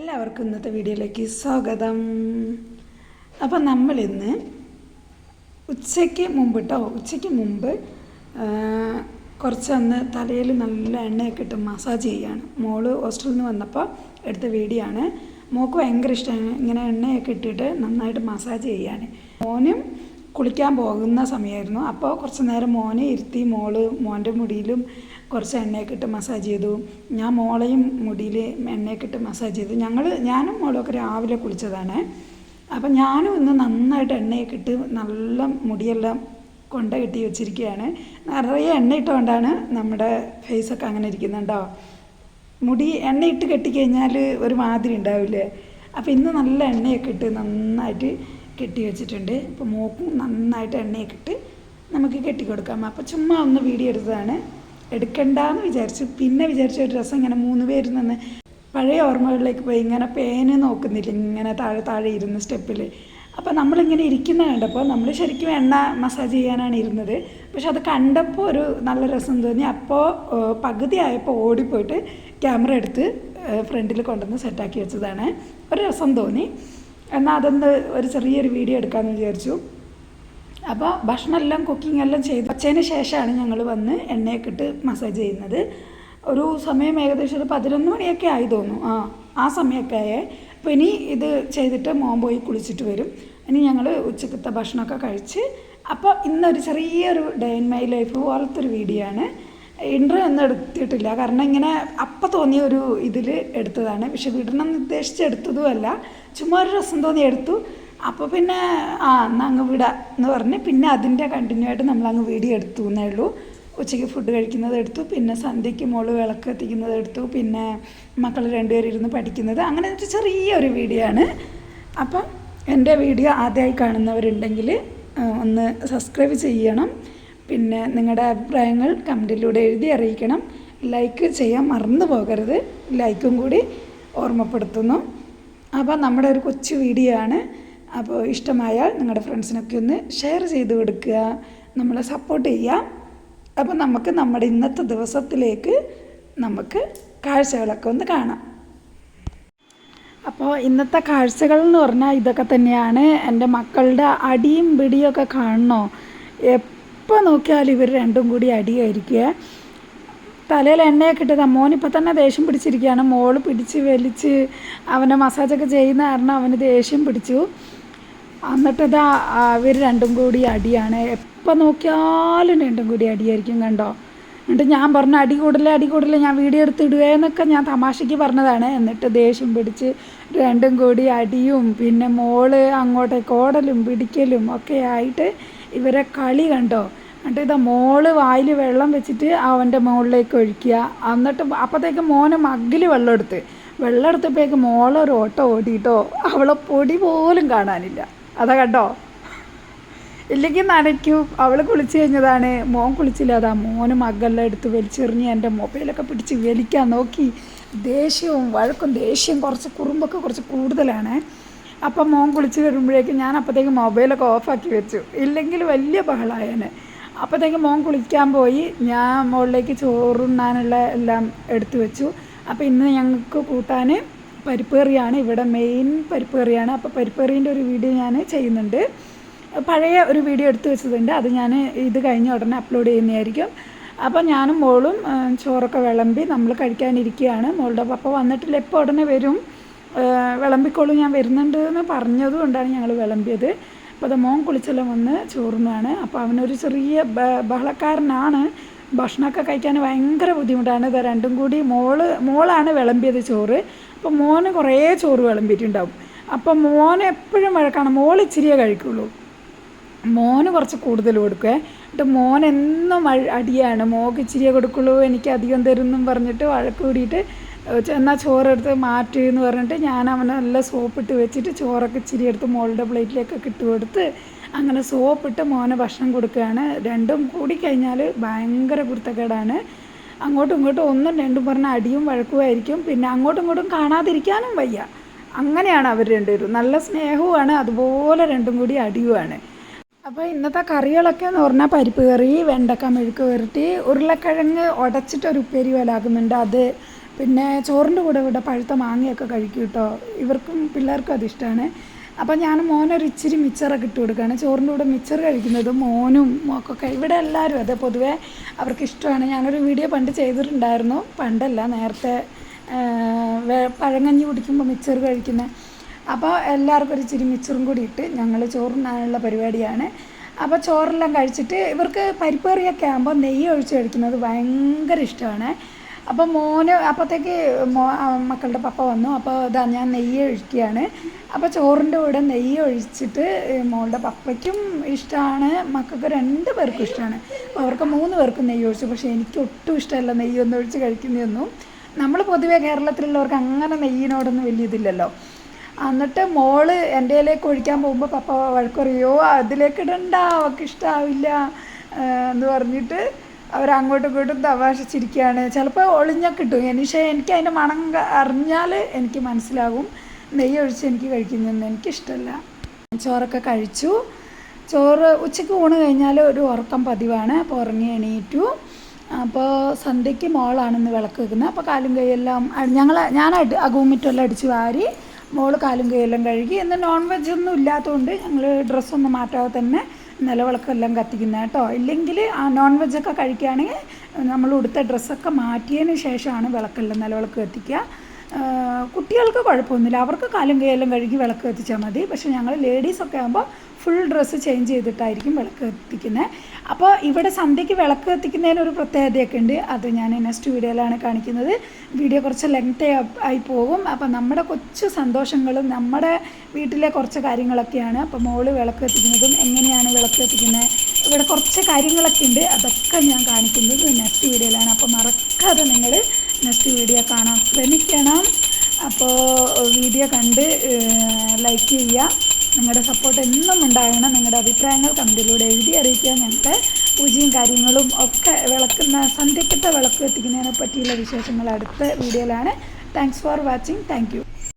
എല്ലാവർക്കും ഇന്നത്തെ വീഡിയോയിലേക്ക് സ്വാഗതം. അപ്പം നമ്മളിന്ന് ഉച്ചയ്ക്ക് മുമ്പ് കേട്ടോ ഉച്ചയ്ക്ക് മുമ്പ് കുറച്ച് അന്ന് തലയിൽ നല്ല എണ്ണയൊക്കെ ഇട്ട് മസാജ് ചെയ്യാണ്. മോൾ ഹോസ്റ്റലിൽ നിന്ന് വന്നപ്പോൾ എടുത്ത വീഡിയോ മോൾക്ക് ഭയങ്കര ഇഷ്ടമാണ് ഇങ്ങനെ എണ്ണയൊക്കെ ഇട്ടിട്ട് നന്നായിട്ട് മസാജ് ചെയ്യാണ്. മോനും കുളിക്കാൻ പോകുന്ന സമയമായിരുന്നു. അപ്പോൾ കുറച്ച് നേരം മോനെ ഇരുത്തി മോൾ മോന്റെ മുടിയിലും കുറച്ച് എണ്ണയൊക്കെ ഇട്ട് മസാജ് ചെയ്തു. ഞാൻ മോളെയും മുടിയിൽ എണ്ണയൊക്കെ ഇട്ട് മസാജ് ചെയ്തു. ഞങ്ങൾ ഞാനും മോളൊക്കെ രാവിലെ കുളിച്ചതാണ്. അപ്പം ഞാനും ഇന്ന് നന്നായിട്ട് എണ്ണയൊക്കെ ഇട്ട് നല്ല മുടിയെല്ലാം കൊണ്ട കെട്ടി വെച്ചിരിക്കുകയാണ്. നിറയെ എണ്ണ ഇട്ടുകൊണ്ടാണ് നമ്മുടെ ഫേസൊക്കെ അങ്ങനെ ഇരിക്കുന്നുണ്ടോ മുടി എണ്ണ ഇട്ട് കെട്ടിക്കഴിഞ്ഞാൽ ഒരു മാതിരി ഉണ്ടാവില്ലേ? അപ്പോൾ ഇന്ന് നല്ല എണ്ണയൊക്കെ ഇട്ട് നന്നായിട്ട് കെട്ടി വെച്ചിട്ടുണ്ട്. അപ്പോൾ മോക്കും നന്നായിട്ട് എണ്ണയൊക്കെ ഇട്ട് നമുക്ക് കെട്ടിക്കൊടുക്കാം. അപ്പോൾ ചുമ്മാ ഒന്ന് വീഡിയോ എടുത്തതാണ്. എടുക്കണ്ടെന്ന് വിചാരിച്ചു പിന്നെ വിചാരിച്ച ഒരു രസം ഇങ്ങനെ മൂന്ന് പേര് നിന്ന് പഴയ ഓർമ്മകളിലേക്ക് പോയി. ഇങ്ങനെ പേന് നോക്കുന്നില്ല. ഇങ്ങനെ താഴെ താഴെ ഇരുന്ന് സ്റ്റെപ്പിൽ അപ്പോൾ നമ്മളിങ്ങനെ ഇരിക്കുന്ന കണ്ടപ്പോൾ നമ്മൾ ശരിക്കും എണ്ണ മസാജ് ചെയ്യാനാണ് ഇരുന്നത്. പക്ഷെ അത് കണ്ടപ്പോൾ ഒരു നല്ല രസം തോന്നി. അപ്പോൾ പകുതി ആയപ്പോൾ ഓടിപ്പോയിട്ട് ക്യാമറ എടുത്ത് ഫ്രണ്ടിൽ കൊണ്ടുവന്ന് സെറ്റാക്കി വെച്ചതാണ്. ഒരു രസം തോന്നി. എന്നാൽ അതൊന്ന് ഒരു ചെറിയൊരു വീഡിയോ എടുക്കാമെന്ന് വിചാരിച്ചു. അപ്പോൾ ഭക്ഷണമെല്ലാം കുക്കിംഗ് എല്ലാം ചെയ്ത് വച്ചതിന് ശേഷമാണ് ഞങ്ങൾ വന്ന് എണ്ണയൊക്കെ ഇട്ട് മസാജ് ചെയ്യുന്നത്. ഒരു സമയം ഏകദേശം ഒരു പതിനൊന്ന് മണിയൊക്കെ ആയി തോന്നുന്നു. ആ ആ സമയമൊക്കെ ആയേ. അപ്പോൾ ഇനി ഇത് ചെയ്തിട്ട് മോൻ പോയി കുളിച്ചിട്ട് വരും. ഇനി ഞങ്ങൾ ഉച്ചക്കത്തെ ഭക്ഷണമൊക്കെ കഴിച്ച് അപ്പോൾ ഇന്നൊരു ചെറിയൊരു ഡേ ഇൻ മൈ ലൈഫ് പോലത്തെ ഒരു വീഡിയോ ആണ്. ഇന്റർവ്യൂ ഒന്നും എടുത്തിട്ടില്ല. കാരണം ഇങ്ങനെ അപ്പം തോന്നിയ ഒരു ഇതിൽ എടുത്തതാണ്. പക്ഷെ വിടണം എന്ന് ഉദ്ദേശിച്ച് എടുത്തതുമല്ല ചുമ്മാ ഒരു രസം തോന്നി എടുത്തു. അപ്പോൾ പിന്നെ ആ എന്നാൽ അങ്ങ് വിടാം എന്ന് പറഞ്ഞ് പിന്നെ അതിന്റെ കണ്ടിന്യൂ ആയിട്ട് നമ്മൾ അങ്ങ് വീഡിയോ എടുത്തു എന്നേ ഉള്ളൂ. ഉച്ചയ്ക്ക് ഫുഡ് കഴിക്കുന്നത് എടുത്തു പിന്നെ സന്ധ്യയ്ക്ക് മോൾ വിളക്ക് എത്തിക്കുന്നത് എടുത്തു പിന്നെ മക്കൾ രണ്ടുപേരും ഇരുന്ന് പഠിക്കുന്നത്. അങ്ങനെ ഒരു ചെറിയൊരു വീഡിയോ ആണ്. അപ്പം എന്റെ വീഡിയോ ആദ്യമായി കാണുന്നവരുണ്ടെങ്കിൽ ഒന്ന് സബ്സ്ക്രൈബ് ചെയ്യണം. പിന്നെ നിങ്ങളുടെ അഭിപ്രായങ്ങൾ കമന്റിലൂടെ എഴുതി അറിയിക്കണം. ലൈക്ക് ചെയ്യാൻ മറന്നു പോകരുത്. ലൈക്കും കൂടി ഓർമ്മപ്പെടുത്തുന്നു. അപ്പോൾ നമ്മുടെ ഒരു കൊച്ചു വീഡിയോ ആണ്. അപ്പോൾ ഇഷ്ടമായാൽ നിങ്ങളുടെ ഫ്രണ്ട്സിനൊക്കെ ഒന്ന് ഷെയർ ചെയ്ത് കൊടുക്കുക. നമ്മളെ സപ്പോർട്ട് ചെയ്യാം അപ്പോൾ നമുക്ക് നമ്മുടെ ഇന്നത്തെ ദിവസത്തിലേക്ക് നമുക്ക് കാഴ്ചകളൊക്കെ ഒന്ന് കാണാം. അപ്പോൾ ഇന്നത്തെ കാഴ്ചകൾ എന്ന് പറഞ്ഞാൽ ഇതൊക്കെ തന്നെയാണ്. എന്റെ മക്കളുടെ അടിയും പിടിയും ഒക്കെ കാണണോ? എപ്പോൾ നോക്കിയാലും ഇവർ രണ്ടും കൂടി അടിയായിരിക്കുക. തലയിൽ എണ്ണയൊക്കെ ഇട്ടത്. മോനിപ്പോൾ തന്നെ ദേഷ്യം പിടിച്ചിരിക്കുകയാണ്. മോൾ പിടിച്ച് വലിച്ച് അവനെ മസാജൊക്കെ ചെയ്യുന്ന കാരണം അവന് ദേഷ്യം പിടിച്ചു. എന്നിട്ട് ഇതാ അവർ രണ്ടും കൂടി അടിയാണ്. എപ്പോൾ നോക്കിയാലും രണ്ടും കൂടി അടിയായിരിക്കും കണ്ടോ? എന്നിട്ട് ഞാൻ പറഞ്ഞു അടി കൂടല്ലേ അടി കൂടല്ലേ ഞാൻ വീഡിയോ എടുത്തിടുവേ എന്നൊക്കെ ഞാൻ തമാശയ്ക്ക് പറഞ്ഞതാണ്. എന്നിട്ട് ദേഷ്യം പിടിച്ച് രണ്ടും കൂടി അടിയും പിന്നെ മോൾ അങ്ങോട്ടേക്ക് ഓടലും പിടിക്കലും ഒക്കെ ആയിട്ട് ഇവരെ കളി കണ്ടോ? എന്നിട്ട് ഇതാ മോൾ വായിൽ വെള്ളം വെച്ചിട്ട് അവന്റെ മുകളിലേക്ക് ഒഴിക്കുക. എന്നിട്ട് അപ്പോഴത്തേക്ക് മോനെ മഗ്ഗിൽ വെള്ളം എടുത്ത്. വെള്ളം എടുത്തപ്പോഴേക്ക് മോളൊരു ഓട്ടം ഓടിയിട്ടോ? അവളെ പൊടി പോലും കാണാനില്ല. അതാ കണ്ടോ? ഇല്ലെങ്കിൽ നനയ്ക്കും. അവൾ കുളിച്ച് കഴിഞ്ഞതാണ്. മോൻ കുളിച്ചില്ല. അതാ മോന് മകളെല്ലാം എടുത്ത് വലിച്ചെറിഞ്ഞ് എന്റെ മൊബൈലൊക്കെ പിടിച്ച് വലിക്കാൻ നോക്കി. ദേഷ്യവും വഴക്കും ദേഷ്യം കുറച്ച് കുറുമ്പൊക്കെ കുറച്ച് കൂടുതലാണ്. അപ്പം മോൻ കുളിച്ച് വരുമ്പോഴേക്കും ഞാൻ അപ്പോഴത്തേക്ക് മൊബൈലൊക്കെ ഓഫാക്കി വെച്ചു. ഇല്ലെങ്കിൽ വലിയ ബഹളായേനെ. അപ്പോഴത്തേക്ക് മോൻ കുളിക്കാൻ പോയി. ഞാൻ മുകളിലേക്ക് ചോറുണ്ണാനുള്ള എല്ലാം എടുത്തു വെച്ചു. അപ്പോൾ ഇന്ന് ഞങ്ങൾക്ക് കൂട്ടാൻ പരിപ്പ് കറിയാണ് ഇവിടെ മെയിൻ പരിപ്പ് കറിയാണ് അപ്പോൾ പരിപ്പ് കറീന്റെ ഒരു വീഡിയോ ഞാൻ ചെയ്യുന്നുണ്ട്. പഴയ ഒരു വീഡിയോ എടുത്തു വെച്ചതുണ്ട്. അത് ഞാൻ ഇത് കഴിഞ്ഞ ഉടനെ അപ്ലോഡ് ചെയ്യുന്നതായിരിക്കും. അപ്പോൾ ഞാനും മോളും ചോറൊക്കെ വിളമ്പി നമ്മൾ കഴിക്കാനിരിക്കുകയാണ്. മോളുടെ പപ്പ വന്നിട്ടില്ല. എപ്പോൾ ഉടനെ വരും. വിളമ്പിക്കോളും ഞാൻ വരുന്നുണ്ട് എന്ന് പറഞ്ഞതും കൊണ്ടാണ് ഞങ്ങൾ വിളമ്പിയത്. അപ്പോൾ അത് മോൻ കുളിച്ചെല്ലാം വന്ന് ചോറുന്നാണ്. അപ്പോൾ അവനൊരു ചെറിയ ബഹളക്കാരനാണ്. ഭക്ഷണമൊക്കെ കഴിക്കാൻ ഭയങ്കര ബുദ്ധിമുട്ടാണ്. ഇത് രണ്ടും കൂടി മോൾ മോളാണ് വിളമ്പിയത് ചോറ്. അപ്പോൾ മോന് കുറേ ചോറ് വിളമ്പിയിട്ടുണ്ടാവും. അപ്പം മോൻ എപ്പോഴും വഴക്കാണ് മോൾ ഇച്ചിരിയേ കഴിക്കുള്ളൂ. മോന് കുറച്ച് കൂടുതൽ കൊടുക്കുക എന്നിട്ട് മോൻ എന്നും അടിയാണ്. മോക്ക് ഇച്ചിരിയേ കൊടുക്കുള്ളൂ എനിക്ക് അധികം തരുമെന്നും പറഞ്ഞിട്ട് വഴക്ക് കൂടിയിട്ട് എന്നാൽ ചോറെടുത്ത് മാറ്റി എന്ന് പറഞ്ഞിട്ട് ഞാൻ അവനെ നല്ല സോപ്പിട്ട് വെച്ചിട്ട് ചോറൊക്കെ ഇച്ചിരി എടുത്ത് മോളുടെ പ്ലേറ്റിലേക്ക് ഇട്ട് കൊടുത്ത് അങ്ങനെ സോപ്പിട്ട് മോനെ ഭക്ഷണം കൊടുക്കുകയാണ്. രണ്ടും കൂടി കഴിഞ്ഞാൽ ഭയങ്കര കുരുത്തക്കേടാണ്. അങ്ങോട്ടും ഇങ്ങോട്ടും ഒന്നും രണ്ടും പറഞ്ഞ അടിയും വഴക്കുമായിരിക്കും. പിന്നെ അങ്ങോട്ടും ഇങ്ങോട്ടും കാണാതിരിക്കാനും വയ്യ. അങ്ങനെയാണ് അവർ രണ്ടുപേരും. നല്ല സ്നേഹവുമാണ്. അതുപോലെ രണ്ടും കൂടി അടിയുമാണ്. അപ്പോൾ ഇന്നത്തെ കറികളൊക്കെ എന്ന് പറഞ്ഞാൽ പരിപ്പ് കറി വെണ്ടക്ക മെഴുക്ക് വരട്ടി ഉരുളക്കിഴങ്ങ് ഉടച്ചിട്ടൊരു ഉപ്പേരി പോലാക്കുന്നുണ്ട്. അത് പിന്നെ ചോറിന്റെ കൂടെ ഇവിടെ പഴുത്ത മാങ്ങയൊക്കെ കഴിക്കും കേട്ടോ. ഇവർക്കും പിള്ളേർക്കും അതിഷ്ടമാണ് അപ്പം ഞാൻ മോനൊരു ഇച്ചിരി മിച്ചറൊക്കെ ഇട്ട് കൊടുക്കുകയാണ്. ചോറിന്റെ കൂടെ മിച്ചർ കഴിക്കുന്നത് മോനും ഒക്കെ ഇവിടെ എല്ലാവരും അതെ പൊതുവേ അവർക്ക് ഇഷ്ടമാണ്. ഞാനൊരു വീഡിയോ പണ്ട് ചെയ്തിട്ടുണ്ടായിരുന്നു. പണ്ടല്ല നേരത്തെ പഴങ്ങഞ്ഞി കുടിക്കുമ്പോൾ മിച്ചർ കഴിക്കുന്ന. അപ്പോൾ എല്ലാവർക്കും ഒരു ഇച്ചിരി മിച്ചറും കൂടി ഇട്ട് ഞങ്ങൾ ചോറിനാനുള്ള പരിപാടിയാണ്. അപ്പോൾ ചോറെല്ലാം കഴിച്ചിട്ട് ഇവർക്ക് പരിപ്പ് കറിയൊക്കെ ആകുമ്പോൾ നെയ്യ് ഒഴിച്ച് കഴിക്കുന്നത് ഭയങ്കര ഇഷ്ടമാണ്. അപ്പോൾ മോന് അപ്പോഴത്തേക്ക് മോ മക്കളുടെ പപ്പ വന്നു. അപ്പോൾ ഇതാ ഞാൻ നെയ്യ് ഒഴിക്കുകയാണ്. അപ്പോൾ ചോറിന്റെ കൂടെ നെയ്യ് ഒഴിച്ചിട്ട് മോളുടെ പപ്പയ്ക്കും ഇഷ്ടമാണ് മക്കൾക്ക് രണ്ട് പേർക്കും ഇഷ്ടമാണ് അവർക്ക് മൂന്ന് പേർക്കും നെയ്യ് ഒഴിച്ചു. പക്ഷേ എനിക്ക് ഒട്ടും ഇഷ്ടമല്ല നെയ്യൊന്നും ഒഴിച്ച് കഴിക്കുന്നതൊന്നും. നമ്മൾ പൊതുവേ കേരളത്തിലുള്ളവർക്ക് അങ്ങനെ നെയ്യിനോടൊന്നും വലിയ ഇതില്ലല്ലോ. എന്നിട്ട് മോൾ എന്റെ ഒഴിക്കാൻ പോകുമ്പോൾ പപ്പ വഴക്കറിയോ അതിലേക്ക് ഇടണ്ട അവൾക്ക് ഇഷ്ടാവില്ല എന്ന് പറഞ്ഞിട്ട് അവരങ്ങോട്ടും ഇങ്ങോട്ടും തമാശിച്ചിരിക്കുകയാണ്. ചിലപ്പോൾ ഒളിഞ്ഞൊക്കെ കിട്ടും. പക്ഷേ എനിക്ക് അതിന്റെ മണം അറിഞ്ഞാൽ എനിക്ക് മനസ്സിലാകും. നെയ്യ് ഒഴിച്ച് എനിക്ക് കഴിക്കുന്നതെന്ന് എനിക്കിഷ്ടമല്ല ചോറൊക്കെ കഴിച്ചു. ചോറ് ഉച്ചയ്ക്ക് ഊണ് കഴിഞ്ഞാൽ ഒരു ഉറക്കം പതിവാണ്. അപ്പോൾ ഉറങ്ങി എണീറ്റു. അപ്പോൾ സന്ധ്യയ്ക്ക് മോളാണെന്ന് വിളക്ക് വെക്കുന്നത് അപ്പോൾ കാലും കൈയെല്ലാം ഞങ്ങൾ ഞാൻ അകൂമിറ്റെല്ലാം അടിച്ച് വാരി മോൾ കാലും കൈയെല്ലാം കഴുകി. ഇന്ന് നോൺ വെജ് ഒന്നും ഇല്ലാത്തതുകൊണ്ട് ഞങ്ങൾ ഡ്രസ്സൊന്നും മാറ്റാതെ തന്നെ നിലവിളക്കെല്ലാം കത്തിക്കുന്നത് കേട്ടോ. ഇല്ലെങ്കിൽ ആ നോൺ വെജൊക്കെ കഴിക്കുകയാണെങ്കിൽ നമ്മൾ ഉടുത്ത ഡ്രസ്സൊക്കെ മാറ്റിയതിന് ശേഷമാണ് വിളക്കെല്ലാം നിലവിളക്ക് കത്തിക്കുക. കുട്ടികൾക്ക് കുഴപ്പമൊന്നുമില്ല. അവർക്ക് കാലും കൈയെല്ലാം കഴുകി വിളക്ക് കത്തിച്ചാൽ മതി. പക്ഷേ ഞങ്ങൾ ലേഡീസൊക്കെ ആകുമ്പോൾ ഫുൾ ഡ്രസ്സ് ചേഞ്ച് ചെയ്തിട്ടായിരിക്കും വിളക്ക് കത്തിക്കുന്നത്. അപ്പോൾ ഇവിടെ സന്ധ്യയ്ക്ക് വിളക്ക് കത്തിക്കുന്നതിന് ഒരു പ്രത്യേകതയൊക്കെ ഉണ്ട്. അത് ഞാൻ നെക്സ്റ്റ് വീഡിയോയിലാണ് കാണിക്കുന്നത്. വീഡിയോ കുറച്ച് ലെങ്ത് ആയി പോകും. അപ്പോൾ നമ്മുടെ കൊച്ചു സന്തോഷങ്ങളും നമ്മുടെ വീട്ടിലെ കുറച്ച് കാര്യങ്ങളൊക്കെയാണ്. അപ്പോൾ മോൾ വിളക്ക് കത്തിക്കുന്നതും എങ്ങനെയാണ് വിളക്ക് കത്തിക്കുന്നത് ഇവിടെ കുറച്ച് കാര്യങ്ങളൊക്കെ ഉണ്ട്. അതൊക്കെ ഞാൻ കാണിക്കുന്നത് നെക്സ്റ്റ് വീഡിയോയിലാണ്. അപ്പോൾ മറക്കാതെ നിങ്ങൾ നെക്സ്റ്റ് വീഡിയോ കാണാൻ ശ്രമിക്കണം. അപ്പോൾ വീഡിയോ കണ്ട് ലൈക്ക് ചെയ്യുക. നിങ്ങളുടെ സപ്പോർട്ട് എന്നും ഉണ്ടാകണം. നിങ്ങളുടെ അഭിപ്രായങ്ങൾ കമന്റിലൂടെ എഴുതി അറിയിക്കുക. ഞങ്ങൾക്ക് പൂജയും കാര്യങ്ങളും ഒക്കെ വിളക്കുന്ന സന്ധ്യക്കത്തെ വിളക്ക് എത്തിക്കുന്നതിനെ പറ്റിയുള്ള വിശേഷങ്ങൾ അടുത്ത വീഡിയോയിലാണ്. Thanks for watching thank